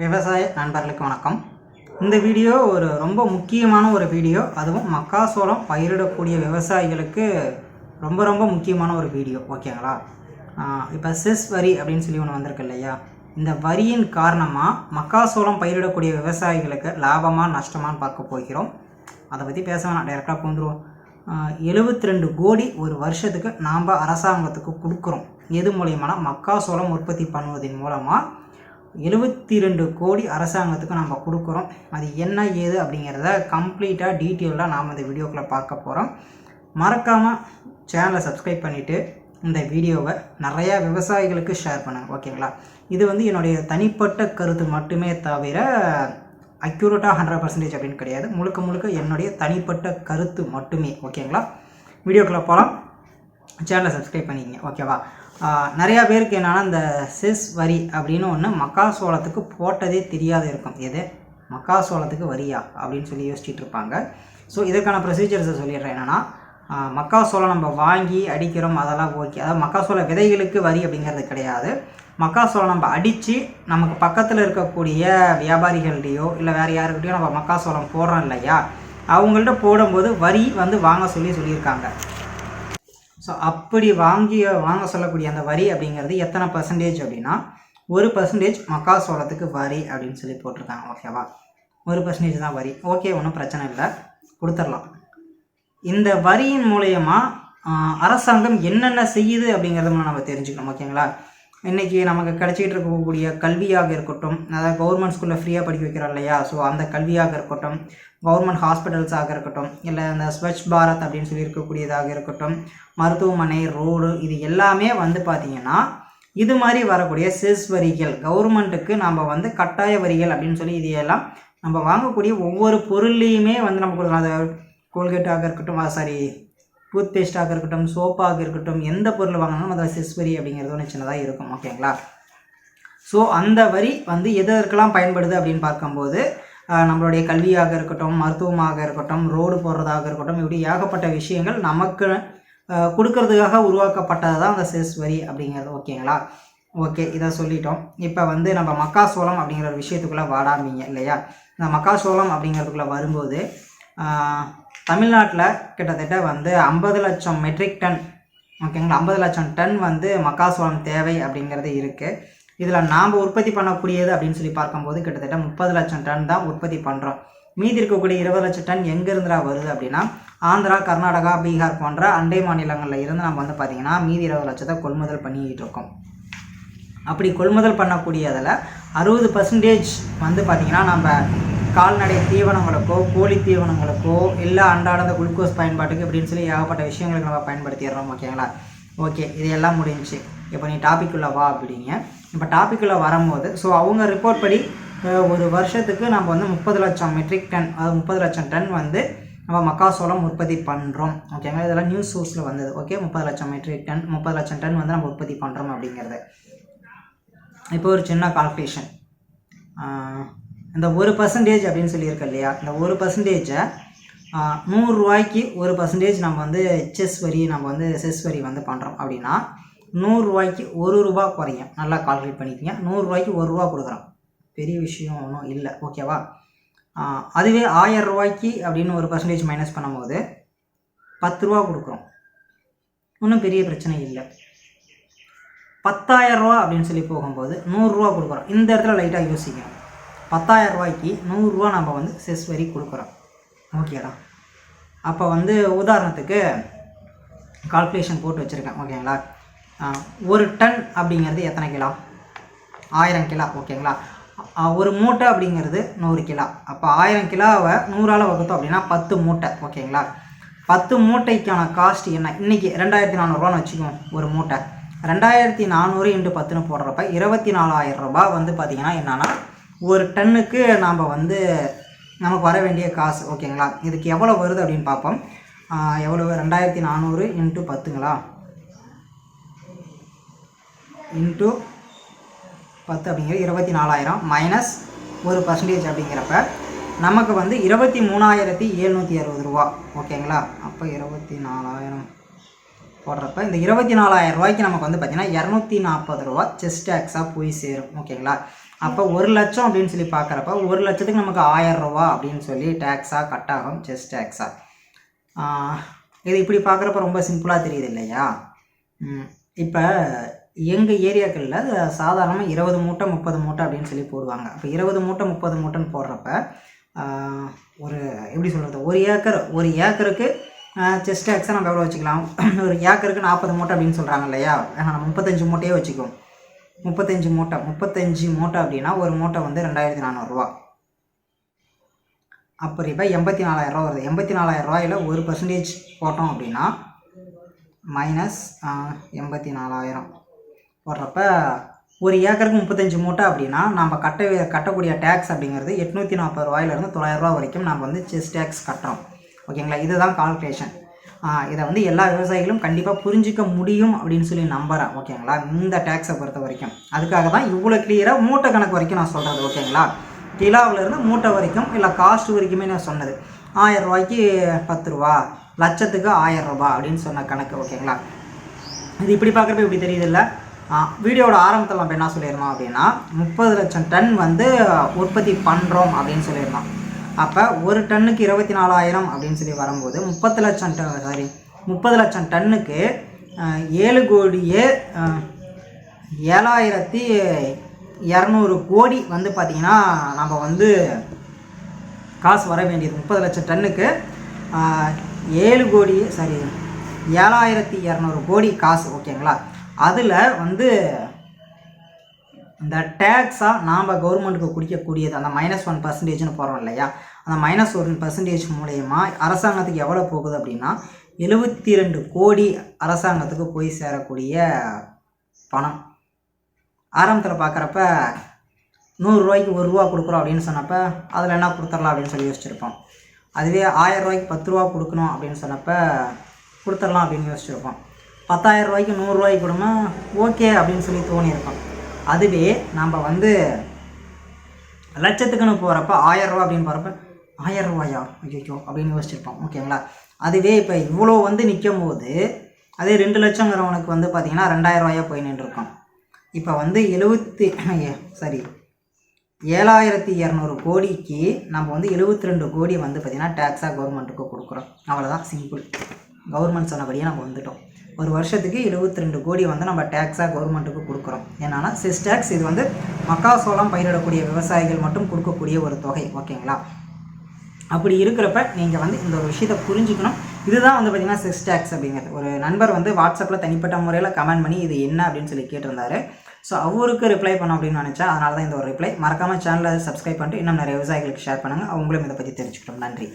விவசாய நண்பர்களுக்கு வணக்கம். இந்த வீடியோ ஒரு ரொம்ப முக்கியமான ஒரு வீடியோ. அதுவும் மக்காசோளம் பயிரிடக்கூடிய விவசாயிகளுக்கு ரொம்ப ரொம்ப முக்கியமான ஒரு வீடியோ. ஓகேங்களா? இப்போ செஸ் வரி அப்படின்னு சொல்லி ஒன்று வந்திருக்கு இல்லையா? இந்த வரியின் காரணமாக மக்காசோளம் பயிரிடக்கூடிய விவசாயிகளுக்கு லாபமாக நஷ்டமான்னு பார்க்க போகிறோம். அதை பற்றி பேச வேணாம். டைரெக்டாக போந்துருவோம் எழுபத்தி ரெண்டு கோடி ஒரு வருஷத்துக்கு நாம் அரசாங்கத்துக்கு கொடுக்குறோம். எது மூலியமானா மக்காசோளம் உற்பத்தி பண்ணுவதன் மூலமாக எழுபத்தி ரெண்டு கோடி அரசாங்கத்துக்கு நம்ம கொடுக்குறோம். அது என்ன ஏது அப்படிங்கிறத கம்ப்ளீட்டாக டீட்டெயிலாக நாம் இந்த வீடியோக்குள்ளே பார்க்க போகிறோம் மறக்காமல் சேனலை சப்ஸ்கிரைப் பண்ணிவிட்டு இந்த வீடியோவை நிறையா விவசாயிகளுக்கு ஷேர் பண்ணுங்கள் ஓகேங்களா? இது வந்து என்னுடைய தனிப்பட்ட கருத்து மட்டுமே தவிர அக்யூரேட்டாக ஹண்ட்ரட் பர்சன்டேஜ் அப்படின்னு கிடையாது. முழுக்க முழுக்க என்னுடைய தனிப்பட்ட கருத்து மட்டுமே ஓகேங்களா? வீடியோக்குள்ளே போகலாம் சேனலை சப்ஸ்கிரைப் பண்ணிக்கங்க ஓகேவா? நிறையா பேருக்கு என்னென்னா இந்த செஸ் வரி அப்படின்னு ஒன்று மக்காசோளத்துக்கு போட்டதே தெரியாத இருக்கும் எது? மக்காசோளத்துக்கு வரியா? அப்படின்னு சொல்லி யோசிச்சுட்டு இருப்பாங்க. ஸோ இதற்கான ப்ரொசீஜர்ஸை சொல்லிடுறேன். என்னென்னா மக்காசோளம் நம்ம வாங்கி அடிக்கிறோம் அதெல்லாம் ஓகே. அதாவது மக்காசோள விதைகளுக்கு வரி அப்படிங்கிறது கிடையாது. மக்காசோளம் நம்ம அடித்து நமக்கு பக்கத்தில் இருக்கக்கூடிய வியாபாரிகள்டையோ இல்லை வேறு யாருக்கிட்டையோ நம்ம மக்காசோளம் போடுறோம் இல்லையா? அவங்கள்ட்ட போடும்போது வரி வந்து வாங்க சொல்லி சொல்லியிருக்காங்க. ஸோ அப்படி வாங்கி வாங்க சொல்லக்கூடிய அந்த வரி அப்படிங்கிறது எத்தனை பர்சன்டேஜ் அப்படின்னா ஒரு பர்சன்டேஜ் மக்காசோளத்துக்கு வரி அப்படின்னு சொல்லி போட்டிருக்காங்க ஓகேவா ஒரு பர்சன்டேஜ் தான் வரி. ஓகே ஒன்றும் பிரச்சனை இல்லை. கொடுத்துடலாம். இந்த வரியின் மூலயமா அரசாங்கம் என்னென்ன செய்யுது அப்படிங்கிறத நம்ம தெரிஞ்சுக்கணும் ஓகேங்களா இன்றைக்கி நமக்கு கிடைச்சிட்டு இருக்கக்கூடிய கல்வியாக இருக்கட்டும் அதாவது கவர்மெண்ட் ஸ்கூலில் ஃப்ரீயாக படிக்க வைக்கிறோம் இல்லையா? ஸோ அந்த கல்வியாக இருக்கட்டும் கவர்மெண்ட் ஹாஸ்பிட்டல்ஸாக இருக்கட்டும் இல்லை இந்த ஸ்வச் பாரத் அப்படின்னு சொல்லி இருக்கக்கூடியதாக இருக்கட்டும் மருத்துவமனை ரோடு இது எல்லாமே வந்து பார்த்திங்கன்னா இது மாதிரி வரக்கூடிய செஸ் வரிகள் கவர்மெண்ட்டுக்கு நம்ம வந்து கட்டாய வரிகள் அப்படின்னு சொல்லி இதையெல்லாம் நம்ம வாங்கக்கூடிய ஒவ்வொரு பொருள்லேயுமே வந்து நம்ம கொடுக்கலாம் அது கோல்கேட்டாக இருக்கட்டும் சாரி டூத் பேஸ்ட்டாக இருக்கட்டும் சோப்பாக இருக்கட்டும் எந்த பொருள் வாங்கினாலும் அதில் செஸ் வரி அப்படிங்கிறது ஒன்று சின்னதாக இருக்கும் ஓகேங்களா ஸோ அந்த வரி வந்து எதற்கெல்லாம் பயன்படுது அப்படின்னு பார்க்கும்போது நம்மளுடைய கல்வியாக இருக்கட்டும் மருத்துவமாக இருக்கட்டும் ரோடு போடுறதாக இருக்கட்டும் இப்படி ஏகப்பட்ட விஷயங்கள் நமக்கு கொடுக்கறதுக்காக உருவாக்கப்பட்டது தான் அந்த செஸ் வரி அப்படிங்கிறது ஓகேங்களா ஓகே இதை சொல்லிட்டோம். இப்போ வந்து நம்ம மக்காசோளம் அப்படிங்கிற ஒரு விஷயத்துக்குள்ளே வாடாமீங்க இல்லையா? இந்த மக்காசோளம் அப்படிங்கிறதுக்குள்ளே வரும்போது தமிழ்நாட்டில் கிட்டத்தட்ட வந்து ஐம்பது லட்சம் மெட்ரிக் டன் ஓகேங்களா ஐம்பது லட்சம் டன் வந்து மக்காசோளம் தேவை அப்படிங்கிறது இருக்குது இதில் நாம் உற்பத்தி பண்ணக்கூடியது அப்படின்னு சொல்லி பார்க்கும்போது கிட்டத்தட்ட முப்பது லட்சம் டன் தான் உற்பத்தி பண்ணுறோம் மீதி இருக்கக்கூடிய இருபது லட்சம் டன் எங்கேருந்துடா வருது அப்படின்னா ஆந்திரா கர்நாடகா பீகார் போன்ற அண்டை மாநிலங்களில் இருந்து நம்ம வந்து பார்த்திங்கன்னா மீதி இருபது லட்சத்தை கொள்முதல் பண்ணிக்கிட்டு இருக்கோம். அப்படி கொள்முதல் பண்ணக்கூடியதில் அறுபது பர்சன்டேஜ் வந்து பார்த்திங்கன்னா நம்ம கால்நடை தீவனங்களுக்கோ கோழி தீவனங்களுக்கோ இல்லை அன்றாட குளுக்கோஸ் பயன்பாட்டுக்கு இப்படின்னு சொல்லி ஏகப்பட்ட விஷயங்களுக்கு நம்ம பயன்படுத்திடுறோம் ஓகேங்களா? ஓகே இது எல்லாம் முடிஞ்சுச்சு இப்போ நீ டாபிக்குள்ளே வா அப்படிங்க. இப்போ டாபிக்குள்ளே வரும்போது ஸோ அவங்க ரிப்போர்ட் படி ஒரு வருஷத்துக்கு நம்ம வந்து முப்பது லட்சம் மெட்ரிக் டன் அதாவது முப்பது லட்சம் டன் வந்து நம்ம மக்காசோளம் உற்பத்தி பண்ணுறோம் ஓகேங்களா? இதெல்லாம் நியூஸ் சோர்ஸில் வந்தது ஓகே? முப்பது லட்சம் மெட்ரிக் டன் முப்பது லட்சம் டன் வந்து நம்ம உற்பத்தி பண்ணுறோம் அப்படிங்கிறது. இப்போ ஒரு சின்ன கால்குலேஷன் இந்த ஒரு பர்சன்டேஜ் அப்படின்னு சொல்லியிருக்கு இல்லையா? இந்த ஒரு பர்சன்டேஜை நூறுரூவாய்க்கு ஒரு பர்சன்டேஜ் நம்ம வந்து செஸ் வரி நம்ம வந்து செஸ் வரி வந்து பண்ணுறோம் அப்படின்னா நூறுரூவாய்க்கு ஒரு ரூபா குறையும் நல்லா கால்குலேட் பண்ணிக்கோங்க. நூறுரூவாய்க்கு ஒரு ரூபா கொடுக்குறோம். பெரிய விஷயம் ஒன்றும் இல்லை. ஓகேவா அதுவே ஆயிரம் ரூபாய்க்கு அப்படின்னு ஒரு பர்சன்டேஜ் மைனஸ் பண்ணும்போது பத்து ரூபா கொடுக்குறோம். ஒன்றும் பெரிய பிரச்சனை இல்லை. பத்தாயிரம் ரூபா அப்படின்னு சொல்லி போகும்போது நூறுரூவா கொடுக்குறோம். இந்த இடத்துல லைட்டாக யோசிக்கணும் பத்தாயிரம் ரூபாய்க்கு நூறுரூவா நம்ம வந்து செஸ் வரி கொடுக்குறோம். ஓகேடா அப்போ வந்து உதாரணத்துக்கு கால்குலேஷன் போட்டு வச்சுருக்கேன் ஓகேங்களா ஒரு டன் அப்படிங்கிறது எத்தனை கிலோ? ஆயிரம் கிலோ ஓகேங்களா ஒரு மூட்டை அப்படிங்கிறது நூறு கிலோ. அப்போ ஆயிரம் கிலோவை நூறால் வகுத்தோம் அப்படின்னா பத்து மூட்டை ஓகேங்களா பத்து மூட்டைக்கான காஸ்ட் என்ன? இன்றைக்கி ரெண்டாயிரத்தி நானூறுரூவான்னு வச்சுக்குவோம் ஒரு மூட்டை. ரெண்டாயிரத்தி நானூறு இன்ட்டு பத்துன்னு போடுறப்ப இருபத்தி நாலாயிரம் ரூபாய் வந்து பார்த்திங்கன்னா என்னென்னா ஒரு டன்னுக்கு நாம் வந்து நமக்கு வர வேண்டிய காசு ஓகேங்களா? இதுக்கு எவ்வளோ வருது அப்படின்னு பார்ப்போம். எவ்வளோ எவ்வளவு? ரெண்டாயிரத்தி நானூறு இன்ட்டு பத்துங்களா? இன்ட்டு பத்து அப்படிங்கிறது இருபத்தி நாலாயிரம் மைனஸ் ஒரு பர்சன்டேஜ் அப்படிங்கிறப்ப நமக்கு வந்து இருபத்தி மூணாயிரத்தி எழுநூற்றி அறுபது ரூபா ஓகேங்களா? அப்போ இருபத்தி நாலாயிரம் போடுறப்ப இந்த இருபத்தி நாலாயிரம் ரூபாய்க்கு நமக்கு வந்து பார்த்திங்கன்னா இரநூத்தி நாற்பது ரூபா செஸ் டேக்ஸாக போய் சேரும் ஓகேங்களா? அப்போ ஒரு லட்சம் அப்படின்னு சொல்லி பார்க்குறப்ப ஒரு லட்சத்துக்கு நமக்கு ஆயிரம் ரூபா அப்படின்னு சொல்லி டேக்ஸாக கட் ஆகும் செஸ் டேக்ஸாக இது இப்படி பார்க்குறப்ப ரொம்ப சிம்பிளாக தெரியுது இல்லையா? இப்போ எங்கள் ஏரியாக்களில் சாதாரணமாக இருபது மூட்டை முப்பது மூட்டை அப்படின்னு சொல்லி போடுவாங்க. அப்போ இருபது மூட்டை முப்பது மூட்டைன்னு போடுறப்ப ஒரு எப்படி சொல்கிறது ஒரு ஏக்கர் ஒரு ஏக்கருக்கு செஸ் டேக்ஸை நம்ம எவ்வளோ வச்சுக்கலாம்? ஒரு ஏக்கருக்கு நாற்பது மூட்டை அப்படின்னு சொல்கிறாங்க இல்லையா? நம்ம முப்பத்தஞ்சு மூட்டையே வச்சுக்குவோம். முப்பத்தஞ்சு மூட்டை. முப்பத்தஞ்சு மூட்டை அப்படின்னா ஒரு மூட்டை வந்து ரெண்டாயிரத்தி நானூறுரூவா அப்போ இப்போ எண்பத்தி நாலாயிரரூவா வருது. எண்பத்தி நாலாயிரரூவாயில் ஒரு பர்சன்டேஜ் போட்டோம் அப்படின்னா மைனஸ் எண்பத்தி நாலாயிரம். போடுறப்ப ஒரு ஏக்கருக்கு முப்பத்தஞ்சு மூட்டை அப்படின்னா நம்ம கட்ட கட்டக்கூடிய டேக்ஸ் அப்படிங்கிறது எட்நூற்றி நாற்பது ரூபாயிலிருந்து தொள்ளாயிரரூவா வரைக்கும் நம்ம வந்து செஸ் டேக்ஸ் கட்டுறோம். ஓகேங்களா இதுதான் கால்குலேஷன் இதை வந்து எல்லா விவசாயிகளும் கண்டிப்பாக புரிஞ்சிக்க முடியும் அப்படின்னு சொல்லி நம்புகிறேன் ஓகேங்களா இந்த டேக்ஸை பொறுத்த வரைக்கும். அதுக்காக தான் இவ்வளோ கிளியராக மூட்டை கணக்கு வரைக்கும் நான் சொல்கிறது ஓகேங்களா கிலாவிலேருந்து மூட்டை வரைக்கும் இல்லை காஸ்ட் வரைக்குமே நான் சொன்னது. ஆயிரம் ரூபாய்க்கு பத்து ரூபா லட்சத்துக்கு ஆயிரம் ரூபா அப்படின்னு சொன்ன கணக்கு ஓகேங்களா இது இப்படி பார்க்குறப்ப இப்படி தெரியுது இல்லை வீடியோவோட ஆரம்பத்தில் நம்ம என்ன சொல்லியிருந்தோம் அப்படின்னா முப்பது லட்சம் டன் வந்து உற்பத்தி பண்ணுறோம் அப்படின்னு சொல்லியிருந்தோம். அப்போ ஒரு டன்னுக்கு இருபத்தி நாலாயிரம் அப்படின்னு சொல்லி வரும்போது முப்பத்து லட்சம் டன் சாரி முப்பது லட்சம் டன்னுக்கு ஏழு கோடியே ஏழாயிரத்தி இரநூறு கோடி வந்து பார்த்திங்கன்னா நம்ம வந்து காசு வர வேண்டியது. முப்பது லட்சம் டன்னுக்கு ஏழு கோடி சாரி ஏழாயிரத்தி இரநூறு கோடி காசு ஓகேங்களா? அதில் வந்து இந்த டேக்ஸாக நாம் கவர்மெண்ட்டுக்கு குடிக்கக்கூடியது அந்த மைனஸ் ஒன் பர்சன்டேஜ்னு போகிறோம் இல்லையா? அந்த மைனஸ் ஒன் பர்சன்டேஜ் மூலயமா அரசாங்கத்துக்கு எவ்வளோ போகுது அப்படின்னா எழுபத்தி ரெண்டு கோடி அரசாங்கத்துக்கு போய் சேரக்கூடிய பணம். ஆரம்பத்தில் பார்க்குறப்ப நூறுரூவாய்க்கு ஒரு ரூபா கொடுக்குறோம் அப்படின்னு சொன்னப்போ அதில் என்ன கொடுத்துடலாம் அப்படின்னு சொல்லி யோசிச்சிருப்போம். அதுவே ஆயிரம் ரூபாய்க்கு பத்து ரூபா கொடுக்கணும் அப்படின்னு சொன்னப்போ கொடுத்துடலாம் அப்படின்னு யோசிச்சிருப்போம். பத்தாயிரம் ரூபாய்க்கு நூறுரூவாய்க்கு கொடுமா ஓகே அப்படின்னு சொல்லி தோணியிருப்போம் அதுவே நம்ம வந்து லட்சத்துக்குன்னு போகிறப்ப ஆயிரம் அப்படின்னு போகிறப்ப ஆயிரம் ரூபாயா? ஐயோ அப்படின்னு யோசிச்சிருப்போம். ஓகேங்களா? அதுவே இப்போ இவ்வளோ வந்து நிற்கும் போது அதே ரெண்டு லட்சங்கிறவனுக்கு வந்து பார்த்திங்கன்னா ரெண்டாயிரம் போய் நின்றுருக்கோம் இப்போ வந்து எழுபத்தி சாரி ஏழாயிரத்தி இரநூறு கோடிக்கு நம்ம வந்து எழுபத்தி ரெண்டு கோடி வந்து பார்த்திங்கன்னா டேக்ஸாக கவர்மெண்ட்டுக்கு கொடுக்குறோம். அவ்வளோதான் சிம்பிள் கவர்மெண்ட் சொன்னபடியே நம்ம வந்துட்டோம். ஒரு வருஷத்துக்கு எழுபத்தி ரெண்டு கோடி வந்து நம்ம டேக்ஸாக கவர்மெண்ட்டுக்கு கொடுக்குறோம். என்னென்னா செஸ் டேக்ஸ் இது வந்து மக்காசோளம் பயிரிடக்கூடிய விவசாயிகள் மட்டும் கொடுக்கக்கூடிய ஒரு தொகை ஓகேங்களா? அப்படி இருக்கிறப்ப நீங்கள் வந்து இந்த ஒரு விஷயத்தை புரிஞ்சுக்கணும். இதுதான் வந்து பார்த்தீங்கன்னா செஸ் டேக்ஸ் அப்படிங்கிறது. ஒரு நண்பர் வந்து வாட்ஸ்அப்பில் தனிப்பட்ட முறையில் கமெண்ட் பண்ணி இது என்ன? அப்படின்னு சொல்லி கேட்டிருந்தாரு. ஸோ அவருக்கு ரிப்ளை பண்ண அப்படின்னு நினச்சா அதனால தான் இந்த ஒரு ரிப்ளை மறக்காமல் சேனலை சப்ஸ்கிரைப் பண்ணிட்டு இன்னும் நிறைய விவசாயிகளுக்கு ஷேர் பண்ணுங்கள் அவங்களும் இதை பற்றி தெரிஞ்சுக்கிட்டோம் நன்றி.